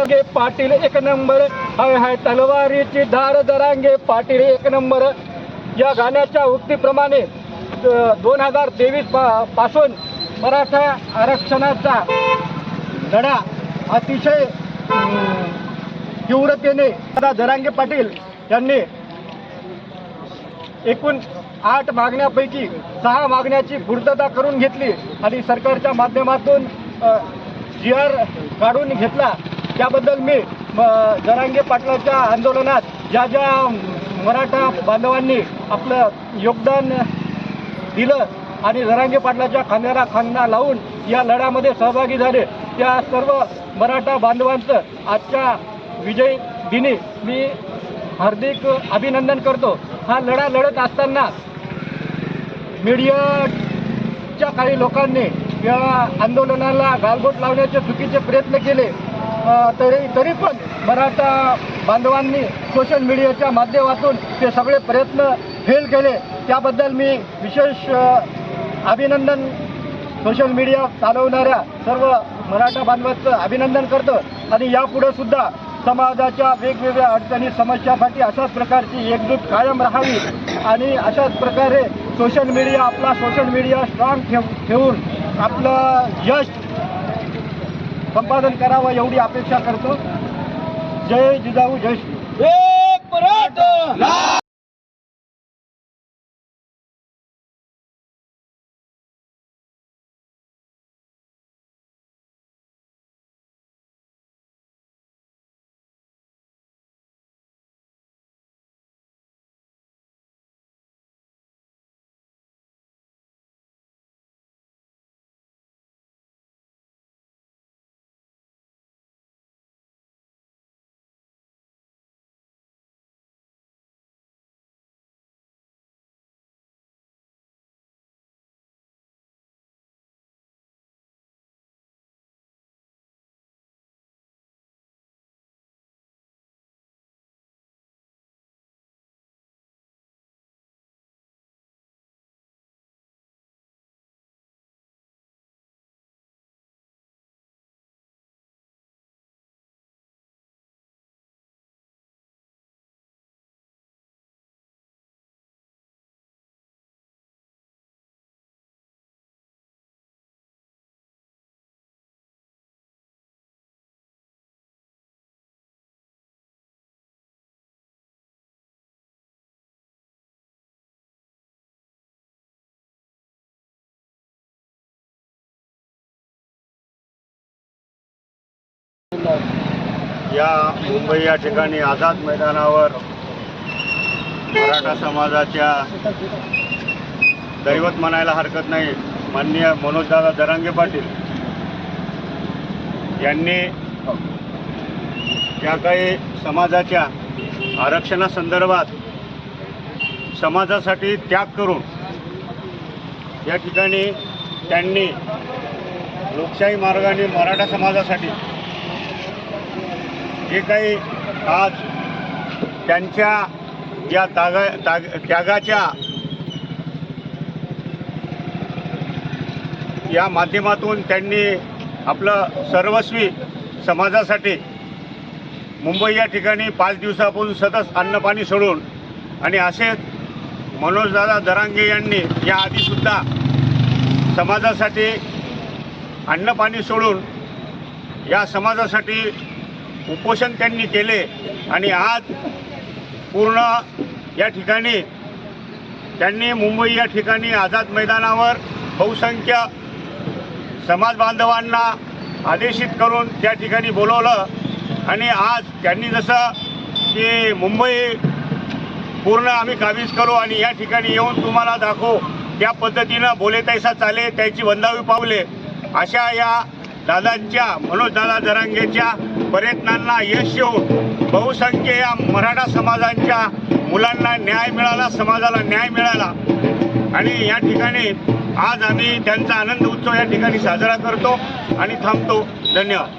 जरांगे पाटील एक नंबर. हाय हाय तलवारीची धार दरांगे पाटील एक नंबर. या गाण्याच्या उक्तीप्रमाणे दोन हजार तेवीस पा पासून मराठा आरक्षणाचा लढा अतिशय तीव्रतेने दादा जरांगे पाटील यांनी एकूण आठ मागण्यापैकी सहा मागण्याची पूर्तता करून घेतली आणि सरकारच्या माध्यमातून जी आर काढून घेतला. त्याबद्दल मी म, जरांगे पाटलाच्या आंदोलनात ज्या ज्या मराठा बांधवांनी आपलं योगदान दिलं आणि जरांगे पाटलाच्या खांद्याला खांदा लावून या लढ्यामध्ये सहभागी झाले त्या सर्व मराठा बांधवांचं आजच्या विजय दिनी मी हार्दिक अभिनंदन करतो. हा लढा लढत असताना मीडियाच्या काही लोकांनी या आंदोलनाला गालबोट लावण्याचे चुकीचे प्रयत्न केले. तरी तरी पण मराठा बांधवांनी सोशल मीडियाच्या माध्यमातून ते सगळे प्रयत्न फेल केले. त्याबद्दल मी विशेष अभिनंदन सोशल मीडिया चालवणाऱ्या सर्व मराठा बांधवांचं अभिनंदन करतो. आणि यापुढे सुद्धा समाजाच्या वेगवेगळ्या अडचणी समस्यासाठी अशाच प्रकारची एकजूट कायम राहावी. आणि अशाच प्रकारे सोशल मीडिया आपला सोशल मीडिया स्ट्रॉंग ठेव ठेवून आपलं यश संपादन करावं एवढी अपेक्षा करतो. जय जिजाऊ जय श्री. एक या मुंबई या ठिकाणी आझाद मैदानावर मराठा समाजाच्या दैवत म्हणायला हरकत नाही. माननीय मनोजदादा दरांगे पाटील यांनी ज्या काही समाजाच्या आरक्षणासंदर्भात समाजासाठी त्याग करून या ठिकाणी त्यांनी लोकशाही मार्गाने मराठा समाजासाठी जे काही आज त्यांच्या या तागा ताग त्यागाच्या या माध्यमातून त्यांनी आपलं सर्वस्वी समाजासाठी मुंबई या ठिकाणी पाच दिवसापासून सतत अन्नपाणी सोडून आणि असेच मनोजदादा दरांगे यांनी या आधीसुद्धा समाजासाठी अन्नपाणी सोडून या समाजासाठी उपोषण त्यांनी केले आणि आज पूर्ण या ठिकाणी त्यांनी मुंबई या ठिकाणी आझाद मैदानावर बहुसंख्य समाज बांधवांना आदेशित करून त्या ठिकाणी बोलवलं. आणि आज त्यांनी जसं की मुंबई पूर्ण आम्ही काबीज करू आणि या ठिकाणी येऊन तुम्हाला दाखवू त्या पद्धतीनं बोले तैसा चाले त्याची वंदावी पावले. अशा या दादांच्या मनोजदादा जरांगेच्या प्रयत्नांना यश येऊन बहुसंख्य या मराठा समाजांच्या मुलांना न्याय मिळाला समाजाला न्याय मिळाला. आणि या ठिकाणी आज आम्ही त्यांचा आनंद उत्सव या ठिकाणी साजरा करतो आणि थांबतो. धन्यवाद.